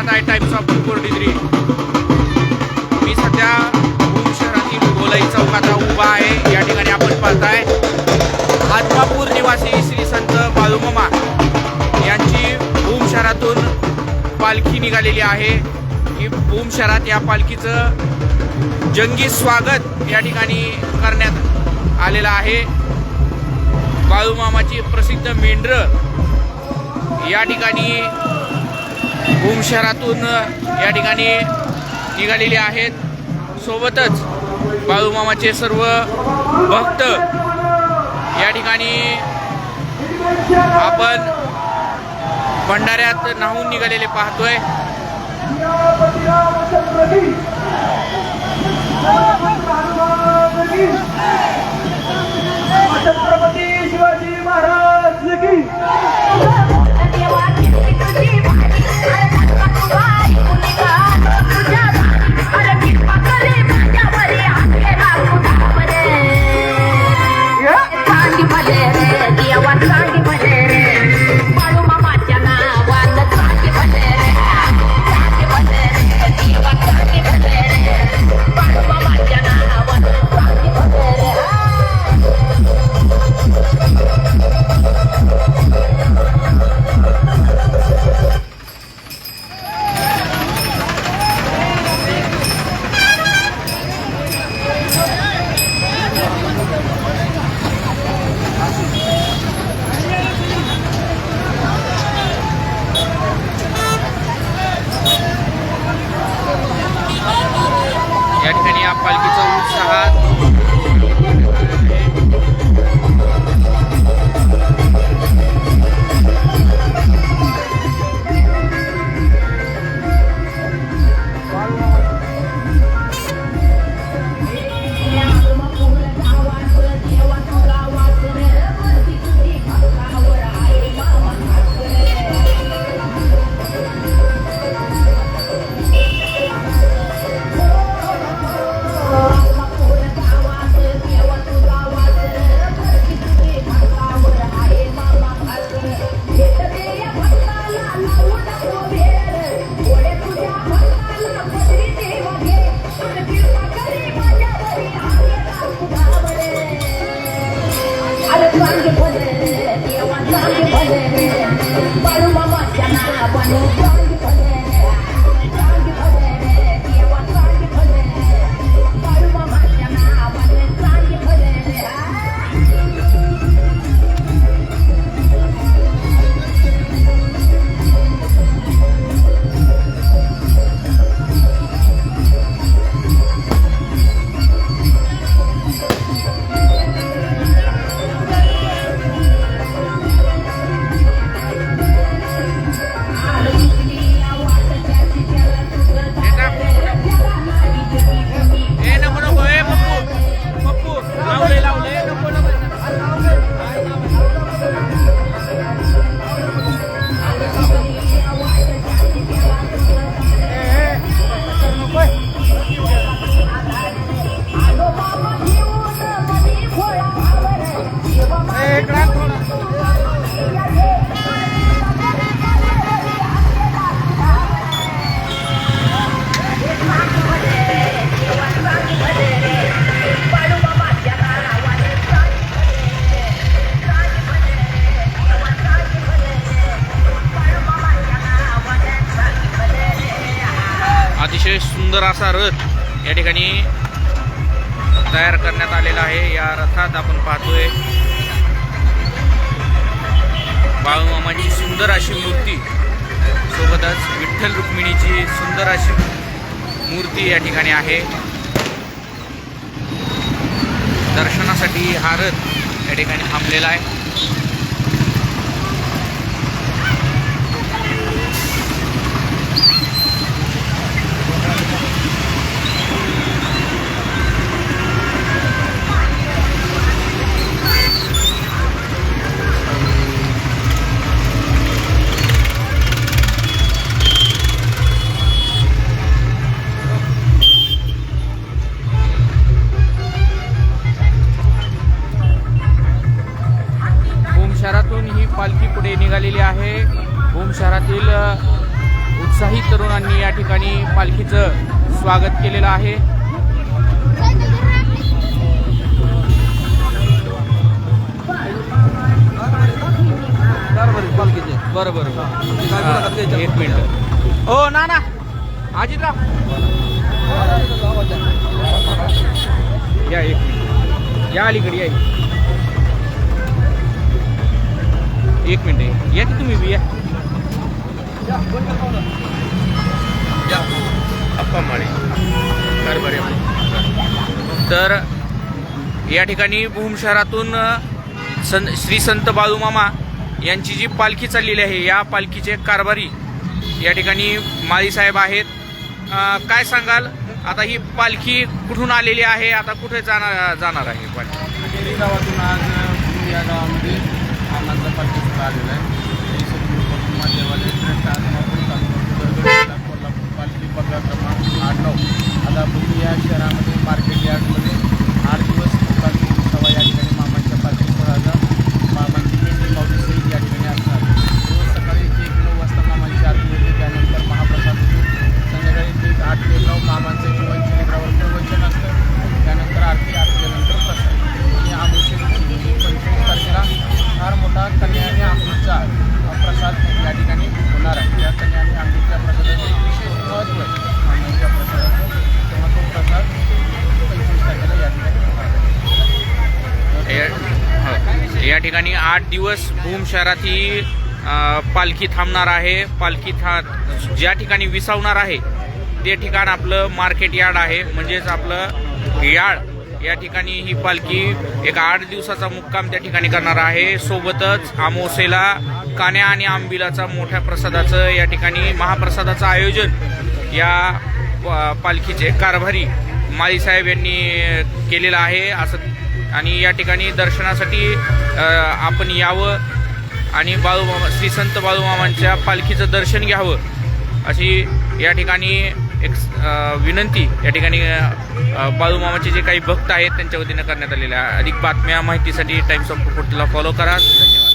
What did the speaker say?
पाहत आहे Times of कोर्डिद्री मी सध्या भूम शहरातील गोलाई चौकात उभा आहे. या ठिकाणी आपण पाहताय आत्मापूर निवासी श्री संत बाळूमामा यांची भूम शहरातून पालखी निघालेली आहे. की भूम शहरात या पालखीचं जंगी स्वागत या ठिकाणी करण्यात आलेलं आहे. बाळूमामाची प्रसिद्ध मेंढरं या ठिकाणी भूम शहरातून या ठिकाणी निघालेले आहेत. सोबतच बाळूमामाचे सर्व भक्त या ठिकाणी आपण भंडाऱ्यात नाहून निघालेले पाहतोय. या पालखीचा उत्साहात सुंदर असा रथ या ठिकाणी तयार करण्यात आलेला आहे. या रथात आपण पाहतोय बाळूमामाची सुंदर अशी मूर्ती. सोबतच विठ्ठल रुक्मिणीची सुंदर अशी मूर्ती या ठिकाणी आहे. दर्शनासाठी हा रथ या ठिकाणी थांबलेला आहे. भूम निघालेली आहे. भूम शहरातील उत्साही तरुणांनी या ठिकाणी पालखीचं स्वागत केलेलं आहे. बरं बरं बरं. एक मिनिट. हो ना ना अजितराव या एक मिनिट. या अलीकडे या एक मिनिट या की तुम्ही या. अप्पा माळे कारभारी तर या ठिकाणी भूम शहरातून सन श्री संत बाळूमामा यांची जी पालखी चाललेली आहे या पालखीचे कारभारी या ठिकाणी माळीसाहेब आहेत. काय सांगाल? आता ही पालखी कुठून आलेली आहे? आता कुठे जाणार जाणार आहे पालखी? गावातून आज या गावामध्ये मामांचा आलेला आहे. श्री सद्गुरू पद्मा देवालय ट्रस्ट आत्मापूर तालुका जिल्हा कोल्हापूर पालखी पगडा क्रमांक आठ नऊ. आता भूम या शहरामध्ये मार्केट यार्डमध्ये आठ दिवस ठिकाणी आठ दिवस भूम शहरात ही पालखी थांबणार आहे. पालखी था ज्या ठिकाणी विसावणार आहे ते ठिकाण आपलं मार्केट यार्ड आहे. म्हणजेच आपलं यार्ड या ठिकाणी ही पालखी एक आठ दिवसाचा मुक्काम त्या ठिकाणी करणार आहे. सोबतच आमोसेला कान्या आणि आंबिलाचा मोठ्या प्रसादाचं या ठिकाणी महाप्रसादाचं आयोजन या प- पालखीचे कारभारी माळीसाहेब यांनी केलेलं आहे. असं आणि या ठिकाणी दर्शनासाठी आपण यावं आणि बाळूमामा श्री संत बाळूमामांच्या पालखीचं दर्शन घ्यावं अशी या ठिकाणी एक विनंती या ठिकाणी बाळूमामाचे जे काही भक्त आहेत त्यांच्या वतीनं करण्यात आलेल्या अधिक बातम्या माहितीसाठी टाइम्स ऑफ कुर्तीला फॉलो करा. धन्यवाद.